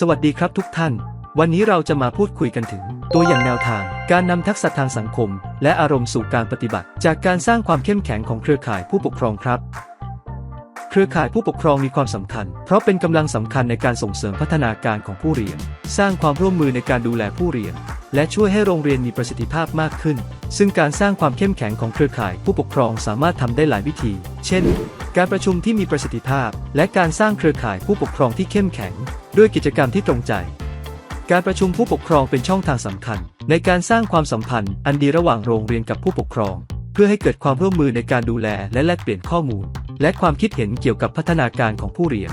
สวัสดีครับทุกท่าน วันนี้เราจะมาพูดคุยกันถึง ตัวอย่างแนวทาง การนำทักษะทางสังคม และอารมณ์สู่การปฏิบัติ จากการสร้างความเข้มแข็งของเครือข่ายผู้ปกครองครับ เครือข่ายผู้ปกครองมีความสำคัญ เพราะเป็นกำลังสำคัญในการส่งเสริมพัฒนาการของผู้เรียน สร้างความร่วมมือในการดูแลผู้เรียน และช่วยให้โรงเรียนมีประสิทธิภาพมากขึ้น ซึ่งการสร้างความเข้มแข็งของเครือข่ายผู้ปกครองสามารถทำได้หลายวิธี เช่น การประชุมที่มีประสิทธิภาพ และการสร้างเครือข่ายผู้ปกครองที่เข้มแข็ง ด้วยกิจกรรมที่ตรงใจ การประชุมผู้ปกครองเป็นช่องทางสำคัญ ในการสร้างความสัมพันธ์อันดีระหว่างโรงเรียนกับผู้ปกครอง เพื่อให้เกิดความร่วมมือในการดูแลและแลกเปลี่ยนข้อมูล และความคิดเห็นเกี่ยวกับพัฒนาการของผู้เรียน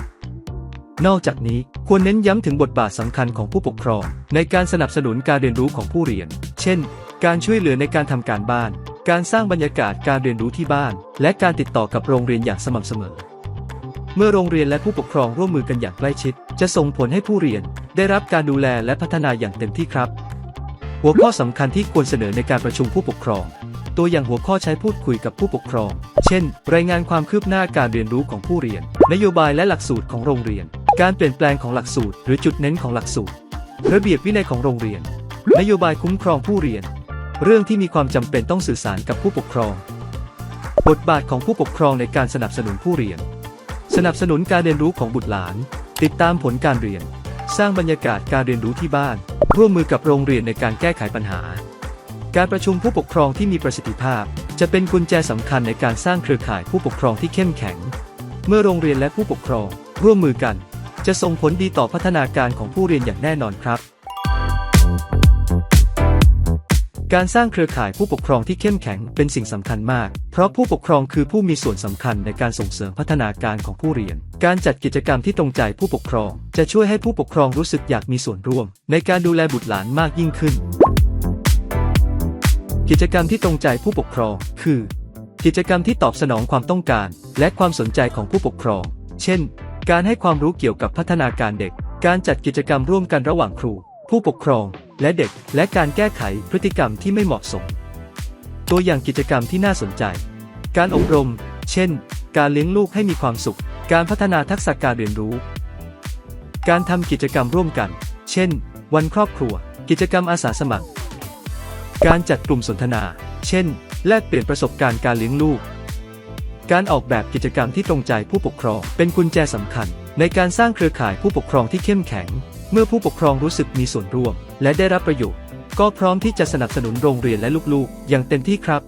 นอกจากนี้ควรเน้นย้ำถึงบทบาทสำคัญของผู้ปกครอง ในการสนับสนุนการเรียนรู้ของผู้เรียน เช่น การช่วยเหลือในการทำการบ้าน การสร้างบรรยากาศการเรียนรู้ที่บ้าน และการติดต่อกับโรงเรียนอย่างสม่ำเสมอ เมื่อโรงเรียนและผู้ปกครองร่วมมือกันอย่างใกล้ชิด จะส่งผลให้ผู้เรียน ได้รับการดูแลและพัฒนาอย่างเต็มที่ครับ หัวข้อสำคัญที่ควรเสนอในการประชุมผู้ปกครอง ตัวอย่างหัวข้อใช้พูดคุยกับผู้ปกครอง เช่น รายงานความคืบหน้าการเรียนรู้ของผู้เรียน นโยบายและหลักสูตรของโรงเรียน การเปลี่ยนแปลงของหลักสูตร หรือจุดเน้นของหลักสูตร ระเบียบวินัยของโรงเรียน นโยบายคุ้มครองผู้เรียน เรื่องที่มีความจำเป็นต้องสื่อสารกับผู้ปกครอง บทบาทของผู้ปกครองในการสนับสนุนผู้เรียน สนับสนุนการเรียนรู้ของบุตรหลาน ติดตามผลการเรียน สร้างบรรยากาศการเรียนรู้ที่บ้าน ร่วมมือกับโรงเรียนในการแก้ไขปัญหา การประชุมผู้ปกครองที่มีประสิทธิภาพ จะเป็นกุญแจสำคัญในการสร้างเครือข่ายผู้ปกครองที่เข้มแข็ง เมื่อโรงเรียนและผู้ปกครอง ร่วมมือกัน จะส่งผลดีต่อพัฒนาการของผู้เรียนอย่างแน่นอนครับ การสร้างเครือข่ายผู้ปกครองที่เข้มแข็งเป็นสิ่งสำคัญมาก เพราะผู้ปกครองคือผู้มีส่วนสำคัญในการส่งเสริมพัฒนาการของผู้เรียน การจัดกิจกรรมที่ตรงใจผู้ปกครอง จะช่วยให้ผู้ปกครองรู้สึกอยากมีส่วนร่วม ในการดูแลบุตรหลานมากยิ่งขึ้น กิจกรรมที่ตรงใจผู้ปกครอง คือ กิจกรรมที่ตอบสนองความต้องการ และความสนใจของผู้ปกครอง เช่น การให้ความรู้เกี่ยวกับพัฒนาการเด็ก การจัดกิจกรรมร่วมกันระหว่างครู ผู้ปกครองและเด็กและการแก้ไขพฤติกรรมที่ไม่เหมาะสม ตัวอย่างกิจกรรมที่น่าสนใจ การอบรม เช่น การเลี้ยงลูกให้มีความสุข การพัฒนาทักษะการเรียนรู้ การทำกิจกรรมร่วมกัน เช่น วันครอบครัว กิจกรรมอาสาสมัคร การจัดกลุ่มสนทนา เช่น แลกเปลี่ยนประสบการณ์การเลี้ยงลูก การออกแบบกิจกรรมที่ตรงใจผู้ปกครอง เป็นกุญแจสำคัญ ในการสร้างเครือข่ายผู้ปกครองที่เข้มแข็ง เมื่อผู้ปกครองรู้สึกมีส่วนร่วม และได้รับประโยชน์ ก็พร้อมที่จะสนับสนุนโรงเรียนและลูกๆ อย่างเต็มที่ครับ